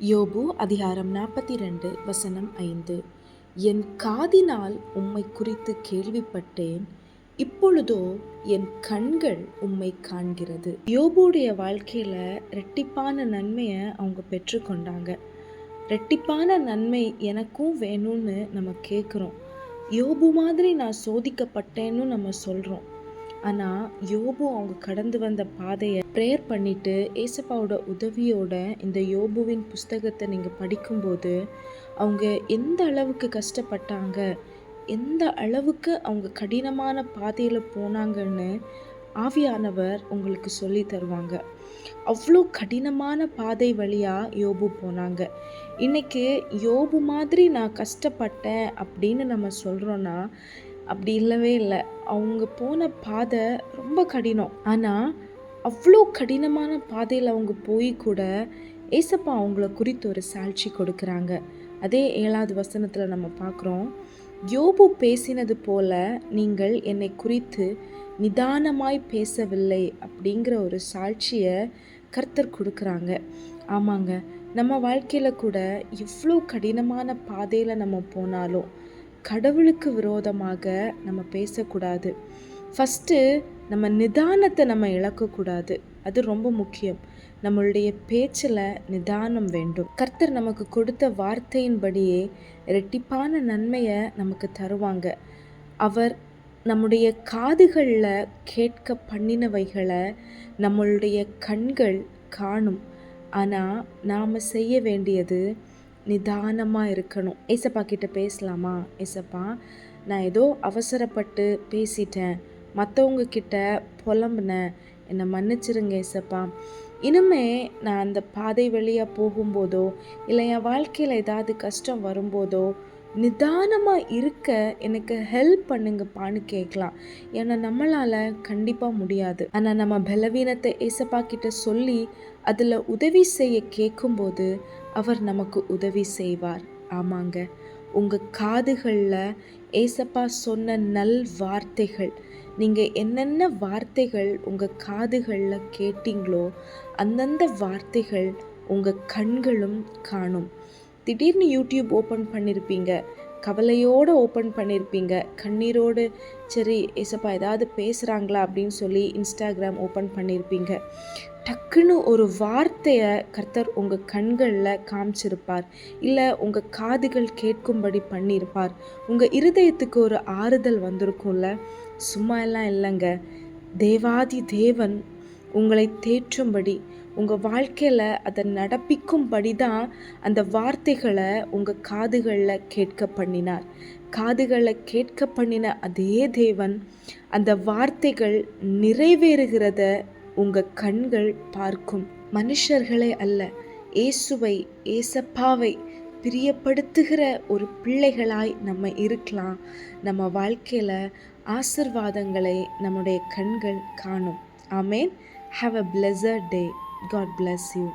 யோபு அதிகாரம் நாற்பத்தி ரெண்டு வசனம் ஐந்து. என் காதினால் உம்மை குறித்து கேள்விப்பட்டேன். இப்பொழுதோ என் கண்கள் உம்மை காண்கிறது. யோபுடைய வாழ்க்கையில் ரெட்டிப்பான நன்மையை அவங்க பெற்றுக்கொண்டாங்க. ரெட்டிப்பான நன்மை எனக்கும் வேணும்னு நம்ம கேட்குறோம் யோபு மாதிரி நான் சோதிக்கப்பட்டேன்னு நம்ம சொல்கிறோம் ஆனால் யோபு அவங்க கடந்து வந்த பாதையை ப்ரேயர் பண்ணிட்டு ஏசப்பாவோட உதவியோட இந்த யோபுவின் புஸ்தகத்தை நீங்கள் படிக்கும்போது அவங்க எந்த அளவுக்கு கஷ்டப்பட்டாங்க எந்த அளவுக்கு அவங்க கடினமான பாதையில் போனாங்கன்னு ஆவியானவர் உங்களுக்கு சொல்லி தருவாங்க. அவ்வளோ கடினமான பாதை வழியாக யோபு போனாங்க. இன்னைக்கு யோபு மாதிரி நான் கஷ்டப்பட்டேன் அப்படின்னு நம்ம சொல்கிறோன்னா அப்படி இல்லவே இல்லை. அவங்க போன பாதை ரொம்ப கடினம். ஆனால் அவ்வளோ கடினமான பாதையில் அவங்க போய் கூட ஏசப்பா அவங்கள குறித்து ஒரு சாட்சி கொடுக்குறாங்க. அதே ஏழாவது வசனத்தில் நம்ம பார்க்குறோம் யோபு பேசினது போல நீங்கள் என்னை குறித்து நிதானமாய் பேசவில்லை அப்படிங்கிற ஒரு சாட்சியை கர்த்தர் கொடுக்குறாங்க. ஆமாங்க நம்ம வாழ்க்கையில் கூட எவ்வளோ கடினமான பாதையில் நம்ம போனாலும் கடவுளுக்கு விரோதமாக நம்ம பேசக்கூடாது. ஃபஸ்ட்டு நம்ம நிதானத்தை நம்ம இழக்கக்கூடாது. அது ரொம்ப முக்கியம். நம்மளுடைய பேச்சில் நிதானம் வேண்டும். கர்த்தர் நமக்கு கொடுத்த வார்த்தையின்படியே ரெட்டிப்பான நன்மையை நமக்கு தருவாங்க. அவர் நம்முடைய காதுகளில் கேட்க பண்ணினவைகளை நம்மளுடைய கண்கள் காணும். ஆனால் நாம் செய்ய வேண்டியது நிதானமாக இருக்கணும். ஏசப்பா கிட்ட பேசலாமா? ஏசப்பா நான் ஏதோ அவசரப்பட்டு பேசிட்டேன். மற்றவங்க கிட்ட புலம்புனேன். என்னை மன்னிச்சிருங்க ஏசப்பா. இனிமே நான் அந்த பாதை வழியாக போகும்போதோ இல்லை என் வாழ்க்கையில் ஏதாவது கஷ்டம் வரும்போதோ நிதானமாக இருக்க எனக்கு ஹெல்ப் பண்ணுங்கப்பான்னு கேட்கலாம் ஏன்னா நம்மளால் கண்டிப்பாக முடியாது. ஆனால் நம்ம பலவீனத்தை ஏசப்பா கிட்ட சொல்லி அதில் உதவி செய்ய கேட்கும்போது அவர் நமக்கு உதவி செய்வார். ஆமாங்க. உங்கள் காதுகளில் ஏசப்பா சொன்ன நல் வார்த்தைகள் நீங்கள் என்னென்ன வார்த்தைகள் உங்கள் காதுகளில் கேட்டிங்களோ அந்தந்த வார்த்தைகள் உங்கள் கண்களும் காணும். திடீர்னு யூடியூப் ஓப்பன் பண்ணியிருப்பீங்க கவலையோடு ஓப்பன் பண்ணியிருப்பீங்க கண்ணீரோடு சரி ஏசப்பா ஏதாவது பேசுகிறாங்களா அப்படின்னு சொல்லி இன்ஸ்டாகிராம் ஓப்பன் பண்ணியிருப்பீங்க டக்குன்னு ஒரு வார்த்தையை கர்த்தர் உங்கள் கண்களில் காமிச்சிருப்பார். இல்லை உங்கள் காதுகள் கேட்கும்படி பண்ணியிருப்பார் உங்கள் இருதயத்துக்கு ஒரு ஆறுதல் வந்திருக்கும்ல. சும்மா எல்லாம் இல்லைங்க. தேவாதி தேவன் உங்களை தேற்றும்படி உங்கள் வாழ்க்கையில் அதை நடப்பிக்கும்படி தான் அந்த வார்த்தைகளை உங்கள் காதுகளில் கேட்க பண்ணினார். காதுகளை கேட்க பண்ணின அதே தேவன் அந்த வார்த்தைகள் நிறைவேறுகிறத உங்கள் கண்கள் பார்க்கும். மனுஷர்களே அல்ல இயேசுவை ஏசப்பாவை பிரியப்படுத்துகிற ஒரு பிள்ளைகளாய் நம்ம இருக்கலாம். நம்ம வாழ்க்கையில் ஆசிர்வாதங்களை நம்முடைய கண்கள் காணும். ஆமேன். Have a blessed day. God bless you.